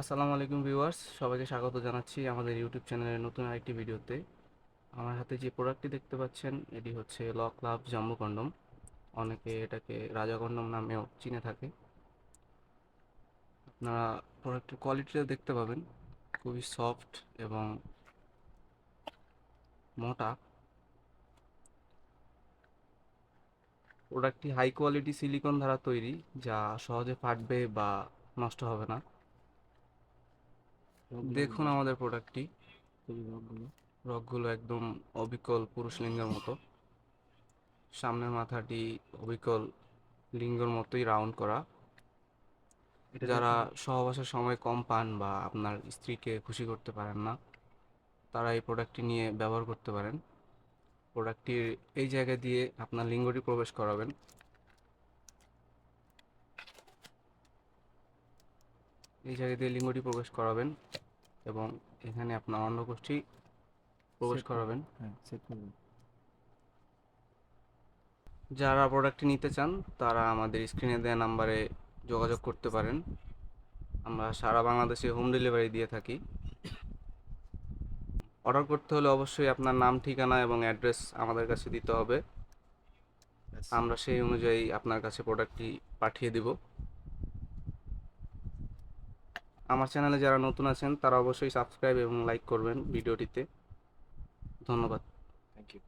আসসালামু আলাইকুম ভিউয়ার্স, সবাইকে স্বাগত জানাচ্ছি আমাদের ইউটিউব চ্যানেলের নতুন আরেকটি ভিডিওতে। আমার হাতে যে প্রোডাক্টটি দেখতে পাচ্ছেন, এটি হচ্ছে লক লাভ জাম্বু কন্ডম। অনেকে এটাকে রাজা কন্ডম নামেও চিনে থাকে। আপনারা প্রোডাক্টের কোয়ালিটিটা দেখতে পাবেন। খুবই সফট এবং মোটা। প্রোডাক্টটি হাই কোয়ালিটি সিলিকন দ্বারা তৈরি, যা সহজে ফাটবে বা নষ্ট হবে না। দেখুন আমাদের প্রোডাক্টটি রকগুলো। একদম অবিকল পুরুষ লিঙ্গের মতো। সামনের মাথাটি অবিকল লিঙ্গের মতোই রাউন্ড করা। যারা সহবাসের সময় কম পান বা আপনার স্ত্রীকে খুশি করতে পারেন না তারা এই প্রোডাক্টটি নিয়ে ব্যবহার করতে পারেন। প্রোডাক্টটির এই জায়গা দিয়ে আপনার লিঙ্গটি প্রবেশ করাবেন। এই জায়গা দিয়ে লিঙ্গটি প্রবেশ করাবেন। এবং এখানে আপনার অন্য গোষ্ঠী প্রবেশ করাবেন। হ্যাঁ যারা প্রোডাক্টটি নিতে চান তারা আমাদের স্ক্রিনে দেওয়া নাম্বারে যোগাযোগ করতে পারেন। আমরা সারা বাংলাদেশে হোম ডেলিভারি দিয়ে থাকি। অর্ডার করতে হলে অবশ্যই আপনার নাম ঠিকানা এবং অ্যাড্রেস আমাদের কাছে দিতে হবে। আমরা সেই অনুযায়ী আপনার কাছে প্রোডাক্টটি পাঠিয়ে দিব। আমার চ্যানেলে যারা নতুন আছেন, তারা অবশ্যই সাবস্ক্রাইব এবং লাইক করবেন ভিডিওটিতে। ধন্যবাদ। Thank you